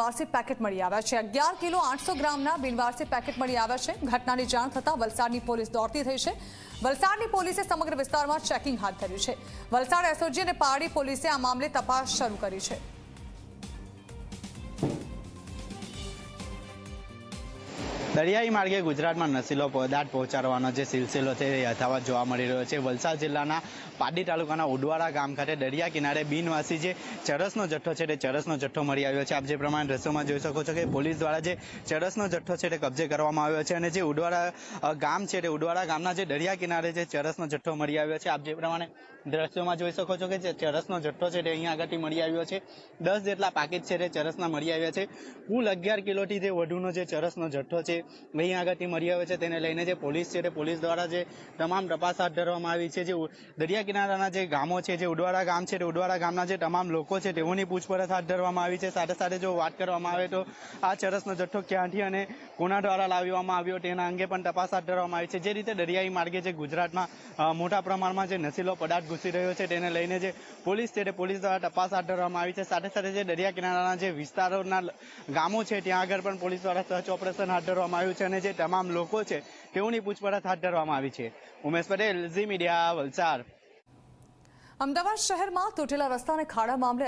બિનવારસી packet મળી આવ્યા છે. અગિયાર કિલો આઠસો ગ્રામના બિનવારસી પેકેટ મળી આવ્યા છે. ઘટનાની જાણ થતાં વલસાડની પોલીસ દોડતી થઈ છે. વલસાડની પોલીસે સમગ્ર વિસ્તારમાં ચેકિંગ હાથ ધર્યું છે. વલસાડ એસઓજી અને પારડી પોલીસે આ મામલે તપાસ શરૂ કરી છે. દરિયાઈ માર્ગે ગુજરાતમાં નશીલો પદાર્થ પહોંચાડવાનો જે સિલસિલો છે એ યથાવત જોવા મળી રહ્યો છે. વલસાડ જિલ્લાના પાડી તાલુકાના ઉડવાડા ગામ ખાતે દરિયા કિનારે બિનવાસી જે ચરસનો જથ્થો છે તે ચરસનો જથ્થો મળી આવ્યો છે. આપ જે પ્રમાણે દ્રશ્યોમાં જોઈ શકો છો કે પોલીસ દ્વારા જે ચરસનો જથ્થો છે તે કબજે કરવામાં આવ્યો છે અને જે ઉડવાડા ગામ છે તે ઉડવાડા ગામના જે દરિયા કિનારે જે ચરસનો જથ્થો મળી આવ્યો છે. આપ જે પ્રમાણે દ્રશ્યોમાં જોઈ શકો છો કે જે ચરસનો જથ્થો છે તે અહીંયા આગળથી મળી આવ્યો છે. દસ જેટલા પાકીટ છે તે ચરસના મળી આવ્યા છે. કુલ અગિયાર કિલોથી જે વધુનો જે ચરસનો જથ્થો છે અહીંયા આગળથી મળી આવે છે તેને લઈને જે પોલીસ છે તે પોલીસ દ્વારા જે તમામ તપાસ હાથ ધરવામાં આવી છે, જે દરિયા કિનારાના જે ગામો છે, જે ઉડવાડા ગામ છે તે ઉડવાડા ગામના જે તમામ લોકો છે તેઓની પૂછપરછ હાથ ધરવામાં આવી છે. સાથે સાથે જો વાત કરવામાં આવે તો આ ચરસનો જથ્થો ક્યાંથી અને કોના દ્વારા લાવવામાં આવ્યો તેના અંગે પણ તપાસ હાથ ધરવામાં આવી છે. જે રીતે દરિયાઈ માર્ગે જે ગુજરાતમાં મોટા પ્રમાણમાં જે નશીલો પદાર્થ ઘૂસી રહ્યો છે તેને લઈને જે પોલીસ છે તે પોલીસ દ્વારા તપાસ હાથ ધરવામાં આવી છે. સાથે સાથે જે દરિયા કિનારાના જે વિસ્તારોના ગામો છે ત્યાં આગળ પણ પોલીસ દ્વારા સર્ચ ઓપરેશન હાથ ધરવામાં આવ્યું છે અને જે તમામ લોકો છે, તેઓની પૂછપરછ હાથ ધરવામાં આવી છે. Umesh Patel, Zee Media, Valsad. Ahmedabad શહેરમાં તૂટેલા રસ્તા અને ખાડા મામલે